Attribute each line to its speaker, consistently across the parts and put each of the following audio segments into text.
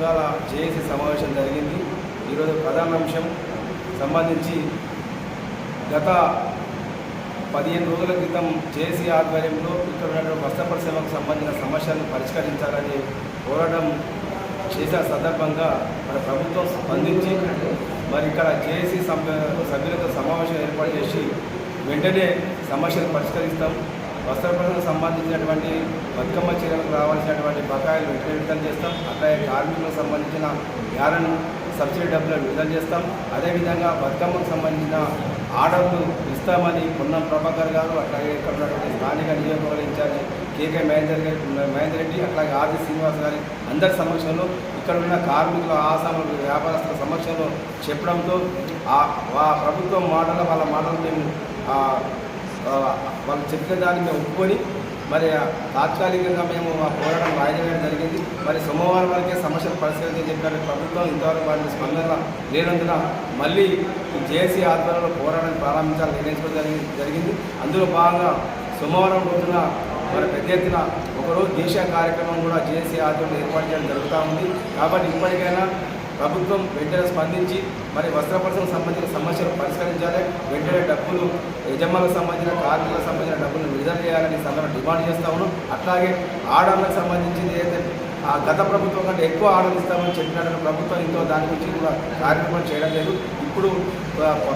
Speaker 1: సంఘాల జేఏసీ సమావేశం జరిగింది. ఈరోజు ప్రధాన అంశం సంబంధించి గత పదిహేను రోజుల క్రితం జేఏసీ ఆధ్వర్యంలో ఇక్కడ ఉన్నటువంటి వస్త్ర పరిశ్రమకు సంబంధించిన సమస్యలను పరిష్కరించాలని పోరాటం చేసిన సందర్భంగా మన ప్రభుత్వం స్పందించి మరి ఇక్కడ జేఏసీ సభ్యులతో సమావేశం ఏర్పాటు చేసి వెంటనే సమస్యలు పరిష్కరిస్తాం. వస్త్ర పరిశ్రమకు సంబంధించినటువంటి బతుకమ్మ చీరలకు రావాల్సినటువంటి బకాయిలు వెంటనే విడుదల చేస్తాం. అట్లాగే కార్మికులకు సంబంధించిన యారను సబ్సిడీ డబ్బులను విడుదల చేస్తాం. అదేవిధంగా బతుకమ్మకు సంబంధించిన ఆర్డర్లు ఇస్తామని పొన్నం ప్రభాకర్ గారు అట్లాగే ఇక్కడ ఉన్నటువంటి స్థానిక నియోజకవర్గ ఇన్ఛార్జి కేకే మహేందర్ గారి మహేందర్ రెడ్డి అట్లాగే ఆది శ్రీనివాస్ గారి అందరి సమక్షంలో ఇక్కడ ఉన్న కార్మికుల ఆసాములు వ్యాపారస్తుల సమక్షంలో చెప్పడంతో ఆ ప్రభుత్వం మాటలు వాళ్ళ మాటలు మేము వాళ్ళు చెప్పిన దాన్ని మేము ఒప్పుకొని మరి తాత్కాలికంగా మేము ఆ పోరాటం వాయిదా జరిగింది. మరి సోమవారం వరకే సమస్యలు పరిష్కరించని చెప్పారు. ప్రభుత్వం ఇంతవరకు వాటిని స్పందన లేనందున మళ్ళీ జేసీ ఆధ్వర్యంలో పోరాటం ప్రారంభించాలని నిర్ణయించడం జరిగింది జరిగింది. అందులో భాగంగా సోమవారం రోజున మరి పెద్ద ఎత్తున ఒకరోజు దేశ కార్యక్రమం కూడా జేసీ ఆధ్వర్యంలో ఏర్పాటు చేయడం జరుగుతూ ఉంది. కాబట్టి ఇప్పటికైనా ప్రభుత్వం వెంటనే స్పందించి మరి వస్త్ర పరిశ్రమకు సంబంధించిన సమస్యలు పరిష్కరించాలి. వెంటనే డబ్బులు యజమానులకు సంబంధించిన కార్మికులకు సంబంధించిన డబ్బులు విడుదల చేయాలని సందర్భంగా డిమాండ్ చేస్తా అట్లాగే ఆర్డర్లకు సంబంధించింది ఏదైతే ఆ గత ప్రభుత్వం కంటే ఎక్కువ ఆడలు ఇస్తామని చెప్పినట్టు ప్రభుత్వం ఇంకో దాని గురించి కూడా కార్యక్రమం చేయడం లేదు. ఇప్పుడు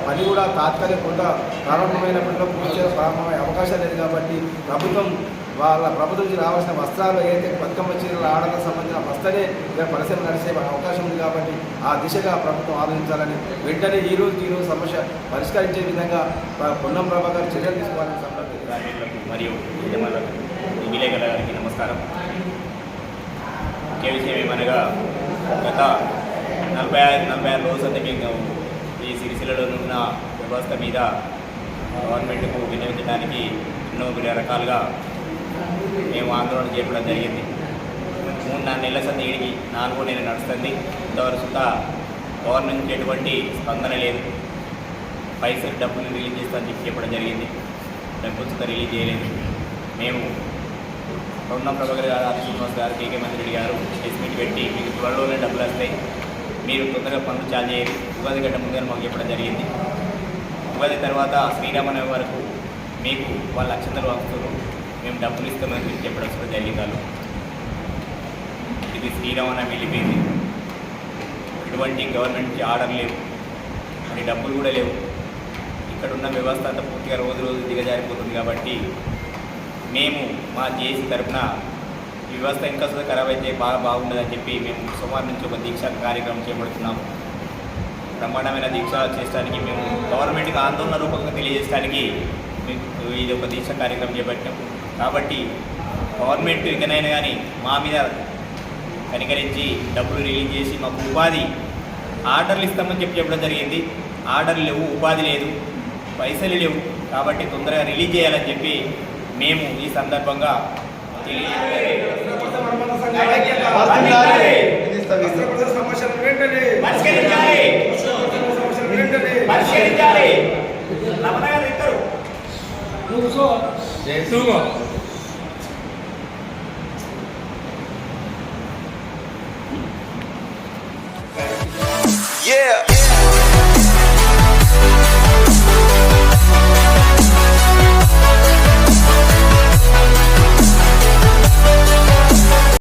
Speaker 1: పని కూడా తాత్కాలిక కొంత ప్రారంభమైనప్పటిలో పూర్తిగా ప్రారంభమయ్యే అవకాశం లేదు కాబట్టి ప్రభుత్వం వాళ్ళ ప్రభుత్వం నుంచి రావాల్సిన వస్త్రాలు ఏదైతే బతుకమ్మ చీరలు ఆడలకు సంబంధించిన వస్తనే ఇక్కడ పరిశ్రమ నడిచే అవకాశం ఉంది కాబట్టి ఆ దిశగా ప్రభుత్వం ఆలోచించాలని వెంటనే ఈ రోజు ఈ రోజు సమస్య పరిష్కరించే విధంగా పొన్నం ప్రభాకర్ చర్యలు తీసుకోవాలని సంబంధించి
Speaker 2: మరియు విలేకరుల గారికి నమస్కారం. ముఖ్య విషయం ఏమనగా గత నలభై ఆరు నలభై ఆరు రోజుల మేము ఈ సిరిసిల్లలో ఉన్న వ్యవస్థ మీద గవర్నమెంట్కు వినియోగించడానికి ఎన్నో రకాలుగా మేము ఆందోళన చేయడం జరిగింది. మూడు నాలుగు నెలల సంది ఈడికి నాలుగో నెల నడుస్తుంది. ఇంతవరకు గవర్నమెంట్ నుంచి ఎటువంటి స్పందన లేదు. పైసలు డబ్బులు రిలీజ్ చేస్తామని చెప్పి చెప్పడం జరిగింది. డబ్బులు సుతా రిలీజ్ చేయలేదు. మేము పొన్నం ప్రభాకర్ గారు ఆర్ శ్రీనివాస్ గారు కేకే మంత్రి గారు ప్రెస్ పెట్టి మీకు త్వరలోనే డబ్బులు వస్తాయి. మీరు తొందరగా పనులు చాలు చేయాలి ఉగాది గంట ముందుగా మాకు చెప్పడం జరిగింది. ఉగాది తర్వాత శ్రీరామనవమి వరకు మీకు వాళ్ళ లక్షంతలు వస్తున్నారు మేము డబ్బులు ఇస్తామని చెప్పి చెప్పడం కూడా జరిగింది ఇది శ్రీరామనవమి వెళ్ళిపోయింది. ఎటువంటి గవర్నమెంట్ ఆర్డర్ లేవు. మరి డబ్బులు కూడా లేవు. ఇక్కడ ఉన్న వ్యవస్థ అంతా పూర్తిగా రోజు రోజు దిగజారిపోతుంది కాబట్టి మేము మా జేసీ తరఫున ఈ వ్యవస్థ ఇంకా సుధా ఖరాబ్ అయితే బాగా బాగుండదని చెప్పి మేము సోమవారం నుంచి ఒక దీక్ష కార్యక్రమం చేపడుతున్నాం. బ్రహ్మాండమైన దీక్ష చేయడానికి మేము గవర్నమెంట్కి ఆందోళన రూపంగా తెలియజేయడానికి మీకు ఇది ఒక దీక్ష కార్యక్రమం చేపట్టాం కాబట్టి గవర్నమెంట్ ఇకనైనా కానీ మా మీద కనికరించి డబ్బులు రిలీజ్ చేసి మాకు ఉపాధి ఆర్డర్లు ఇస్తామని చెప్పి చెప్పడం జరిగింది. ఆర్డర్లు లేవు ఉపాధి లేదు పైసలు లేవు కాబట్టి తొందరగా రిలీజ్ చేయాలని చెప్పి మేము ఈ సందర్భంగా
Speaker 1: సమస్యలు వెంటనే 이러고
Speaker 2: 써. 네.
Speaker 1: 수영아. Yeah.